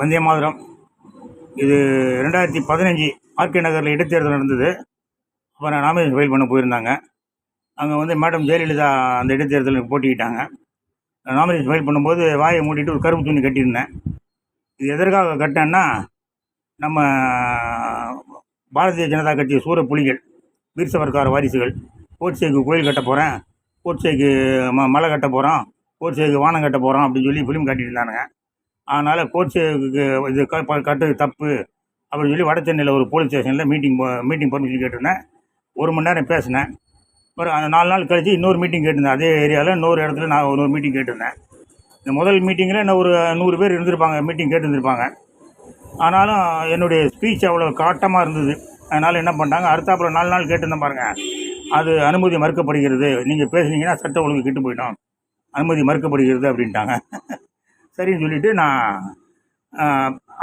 வந்தே மாதிரம். இது ரெண்டாயிரத்தி பதினஞ்சு ஆர்கே நகரில் இடைத்தேர்தல் நடந்தது. அப்போ நான் நாமினேஷன் ஃபைல் பண்ண போயிருந்தாங்க. அங்கே வந்து மேடம் ஜெயலலிதா அந்த இடைத்தேர்தலுக்கு போட்டிக்கிட்டாங்க நாமினேஷன் ஃபைல் பண்ணும்போது வாயை மூடிட்டு ஒரு கருப்பு துணி கட்டியிருந்தேன். இது எதற்காக கட்டினேன்னா நம்ம பாரதிய ஜனதா கட்சி சூர புலிகள் வீர் சவர்கார வாரிசுகள் கோட்சேக்கு கோயில் கட்ட போகிறேன் கோட்சேக்கு ம மலை கட்ட போகிறோம் கோட்சேக்கு வானம் கட்ட போகிறோம் அப்படின்னு சொல்லி ஃபிலிம் காட்டிட்டு இருந்தானுங்க. அதனால் கோச்சு இது க ப- கட்டுறது தப்பு அப்படின்னு சொல்லி வட சென்னையில் ஒரு போலீஸ் ஸ்டேஷனில் மீட்டிங் மீட்டிங் பர்மிஷன் கேட்டிருந்தேன். ஒரு மணி நேரம் பேசினேன். அப்புறம் அந்த நாலு நாள் கழித்து இன்னொரு மீட்டிங் கேட்டிருந்தேன். அதே ஏரியாவில் இன்னொரு இடத்துல நான் ஒரு மீட்டிங் கேட்டிருந்தேன். இந்த முதல் மீட்டிங்கில் இன்னும் ஒரு நூறு பேர் இருந்திருப்பாங்க மீட்டிங் கேட்டுருந்துருப்பாங்க. ஆனாலும் என்னுடைய ஸ்பீச் அவ்வளோ காட்டமாக இருந்தது. அதனால் என்ன பண்ணிட்டாங்க அடுத்தாப்புல நாலு நாள் கேட்டிருந்தேன் பாருங்கள் அது அனுமதி மறுக்கப்படுகிறது. நீங்கள் பேசுனீங்கன்னா சட்டம் ஒழுங்கு கெட்டு போயிடும். அனுமதி மறுக்கப்படுகிறது அப்படின்ட்டாங்க. சரின்னு சொல்லிட்டு நான்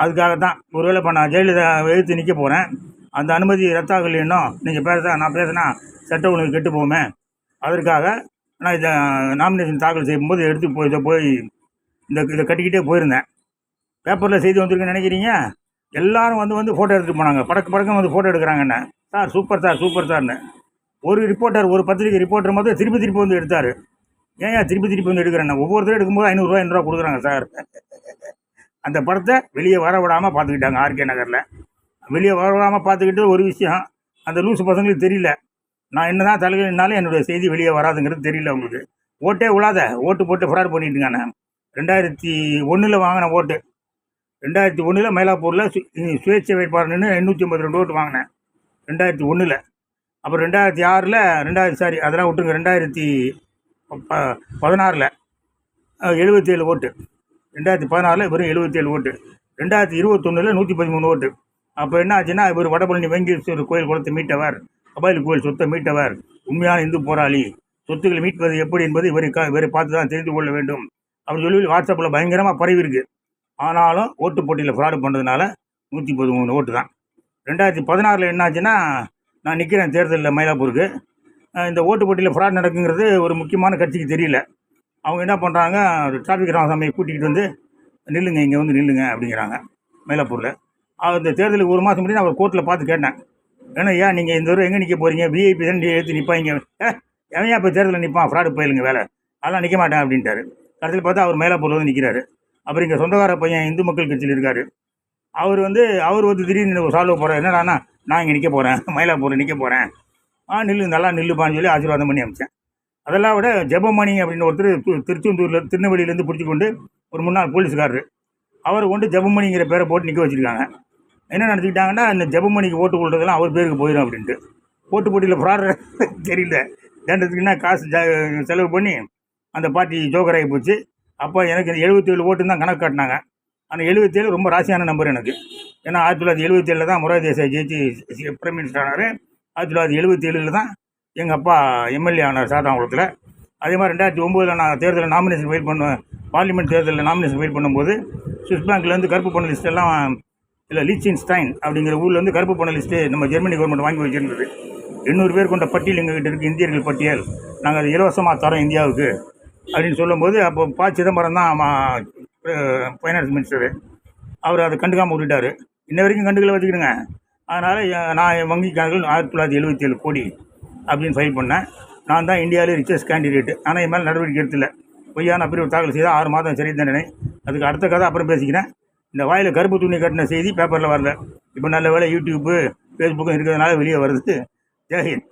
அதுக்காக தான் ஒருவேளை இப்போ நான் ஜெயலலிதா எழுத்து நிற்க போகிறேன் அந்த அனுமதி ரத்தாகல இன்னும் நீங்கள் பேச நான் பேசினா சட்டம் ஒழுங்கு கெட்டு போமே அதற்காக நான் இதை நாமினேஷன் தாக்கல் செய்யும்போது எடுத்து போய் இதை போய் இந்த இதை கட்டிக்கிட்டே போயிருந்தேன். பேப்பரில் செய்தி வந்திருக்குன்னு நினைக்கிறீங்க? எல்லாரும் வந்து வந்து ஃபோட்டோ எடுத்துகிட்டு போனாங்க. படக்கு படக்கம் வந்து ஃபோட்டோ எடுக்கிறாங்கண்ணே சார் சூப்பர் சார் சூப்பர் சார்னு ஒரு ரிப்போர்ட்டர் ஒரு பத்திரிக்கை ரிப்போர்ட்டர் மட்டும் திருப்பி திருப்பி வந்து எடுத்தார். ஏன் திருப்பி திருப்பி வந்து எடுக்கிறேன் ஒவ்வொருத்தரும் எடுக்கும்போது ஐநூறுரூவா ஐநூறுரூவா கொடுக்குறாங்க சார். அந்த படத்தை வெளியே வர விடாமல் பார்த்துக்கிட்டாங்க ஆர்கே நகரில். வெளியே வர விடாமல் பார்த்துக்கிட்டு ஒரு விஷயம் அந்த லூசு பசங்களுக்கு தெரியல. நான் என்ன தான் தலைகள்னாலும் என்னுடைய செய்தி வெளியே வராதுங்கிறது தெரியல அவங்களுக்கு. ஓட்டே விழாத ஓட்டு போட்டு ஃப்ராட் பண்ணிட்டு இருக்கானே. ரெண்டாயிரத்தி ஒன்றில் வாங்கின ஓட்டு. ரெண்டாயிரத்தி ஒன்றில் மயிலாப்பூரில் சு சுயேட்சை வேட்பாளர் நின்று எண்ணூற்றி ஐம்பத்தி ரெண்டு ஓட்டு வாங்கினேன். ரெண்டாயிரத்தி ஒன்றில் அப்புறம் ரெண்டாயிரத்தி ஆறில் ரெண்டாயிரத்தி சாரி அதெல்லாம் விட்டுருங்க ரெண்டாயிரத்தி பதினாறில். எழுபத்தேழு ஓட்டு. ரெண்டாயிரத்தி பதினாறில் வெறும் எழுபத்தேழு ஓட்டு. ரெண்டாயிரத்தி இருபத்தொன்னில் நூற்றி பதிமூணு ஓட்டு. அப்போ என்ன ஆச்சுன்னா இவர் வடபழனி வெங்கடேஸ்வரர் கோயில் குளத்தை மீட்டவர். கபாலி கோயில் சொத்தை மீட்டவர். உண்மையான இந்து போராளி. சொத்துக்களை மீட்பது எப்படி என்பது இவரை க இவரை பார்த்து தான் தெரிந்து கொள்ள வேண்டும். அப்படின்னு சொல்லி வாட்ஸ்அப்பில் பயங்கரமாக பரவி இருக்கு. ஆனாலும் ஓட்டு போட்டியில் ஃப்ராடு பண்ணுறதுனால நூற்றி பதிமூணு ஓட்டு தான். ரெண்டாயிரத்தி பதினாறில் என்னாச்சுன்னா நான் நிற்கிறேன் தேர்தலில் மயிலாப்பூருக்கு. இந்த ஓட்டு போட்டியில் ஃப்ராட் நடக்குங்கிறது ஒரு முக்கியமான கட்சிக்கு தெரியல. அவங்க என்ன பண்ணுறாங்க டிராஃபிக் ராமசாமியை கூட்டிகிட்டு வந்து நில்லுங்க இங்கே வந்து நில்லுங்க அப்படிங்கிறாங்க மயிலாப்பூரில். அந்த தேர்தலுக்கு ஒரு மாதம் முன்னாடி நான் ஒரு கோர்ட்டில் பார்த்து கேட்டேன். ஏன்னா ஏன் நீங்கள் இந்த தூரம் எங்கே நிற்க போகிறீங்க விஐபி தான் எடுத்து நிற்பாங்க ஏ எவன் இப்போ தேர்தலில் நிற்பான் ஃப்ராடு போயிலுங்க வேலை. அதெல்லாம் நிற்க மாட்டேன் அப்படின்ட்டாரு. கடைசியில் பார்த்தா அவர் மயிலாப்பூரில் வந்து நிற்கிறாரு அப்புறம் இங்கே சொந்தக்கார பையன் இந்து மக்கள் கட்சியில் இருக்கார். அவர் வந்து அவர் வந்து திடீர்னு ஒரு சால்வ் போகிறார் என்னடாண்ணா நான் இங்கே நிற்க போகிறேன் மயிலாப்பூரில் நிற்க போகிறேன் ஆ நில்லு நல்லா நில்லுப்பான்னு சொல்லி ஆசீர்வாதம் பண்ணி அமைச்சேன். அதெல்லாம் விட ஜெபமணி அப்படின்னு ஒருத்தர் திருச்செந்தூரில் திருநெல்வேலியிலேருந்து பிடிச்சி கொண்டு ஒரு முன்னாள் போலீஸ்காரர். அவரை கொண்டு ஜெபமணிங்கிற பேரை போட்டு நிற்க வச்சுருக்காங்க. என்ன நினச்சிக்கிட்டாங்கன்னா இந்த ஜெபமணிக்கு ஓட்டு கொள்றதெல்லாம் அவர் பேருக்கு போயிடும் அப்படின்ட்டு. ஓட்டு போட்டியில் ஃப்ராட் தெரியல. தண்டத்துக்குன்னா காசு செலவு பண்ணி அந்த பார்ட்டி ஜோக்கர் ஆகி போச்சு. அப்போ எனக்கு எழுபத்தேழு ஓட்டு தான் கணக்கு காட்டினாங்க. அந்த எழுபத்தேழு ரொம்ப ராசியான நம்பர் எனக்கு. ஏன்னா ஆயிரத்தி தொள்ளாயிரத்தி எழுபத்தேழில் தான் முராரி தேசாய் ஜெயிச்சு பிரைம் மினிஸ்டர் ஆனார். ஆயிரத்தி தொள்ளாயிரத்தி எழுபத்தி ஏழில் தான் எங்கள் அப்பா எம்எல்ஏ ஆனார் சாத்தாங்குளத்தில் அதே மாதிரி ரெண்டாயிரத்தி ஒம்போதில் நான் தேர்தலில் நாமினேஷன் ஃபைல் பண்ண பார்லிமெண்ட் தேர்தலில் நாமினேஷன் ஃபைல் பண்ணும்போது சுவிஸ் பேங்க்லேருந்து கருப்பு பண லிஸ்ட் எல்லாம் இல்லை லீச்சின்ஸ்டைன் அப்படிங்கிற ஊர்லேருந்து கருப்பு பண லிஸ்ட்டு நம்ம ஜெர்மனி கவர்மெண்ட் வாங்கி வச்சிருந்தது. எண்ணூறு பேர் கொண்ட பட்டியல் எங்ககிட்ட இருக்குது இந்தியர்கள் பட்டியல். நாங்கள் அது இலவசமாக தரோம் இந்தியாவுக்கு அப்படின்னு சொல்லும்போது அப்போ ப சிதம்பரம் தான் ஃபைனான்ஸ் மினிஸ்டரு அவர் அதை கண்டுக்காமல் விட்டுட்டார். இன்ன வரைக்கும் கண்டுகளை வச்சுக்கிடுங்க. அதனால் நான் என் வங்கி கணக்கில் ஆயிரத்தி தொள்ளாயிரத்தி எழுபத்தி ஏழு கோடி அப்படின்னு ஃபைல் பண்ணேன். நான் தான் இந்தியாவிலே ரிச்சஸ்ட் கேண்டிடேட் ஆனால் என் மேலே நடவடிக்கை எடுத்துல பொய்யான பிரிவு தாக்கல் செய்தால் ஆறு மாதம் சிறை தண்டனை. அதுக்கு அடுத்த கதை அப்புறம் பேசிக்கிறேன். இந்த வாயில் கருப்பு துணி கட்டின செய்தி பேப்பரில் வரல. இப்போ நல்ல வேலை யூடியூப்பு ஃபேஸ்புக்கும் இருக்கிறதுனால வெளியே வருது. ஜெயஹிந்த்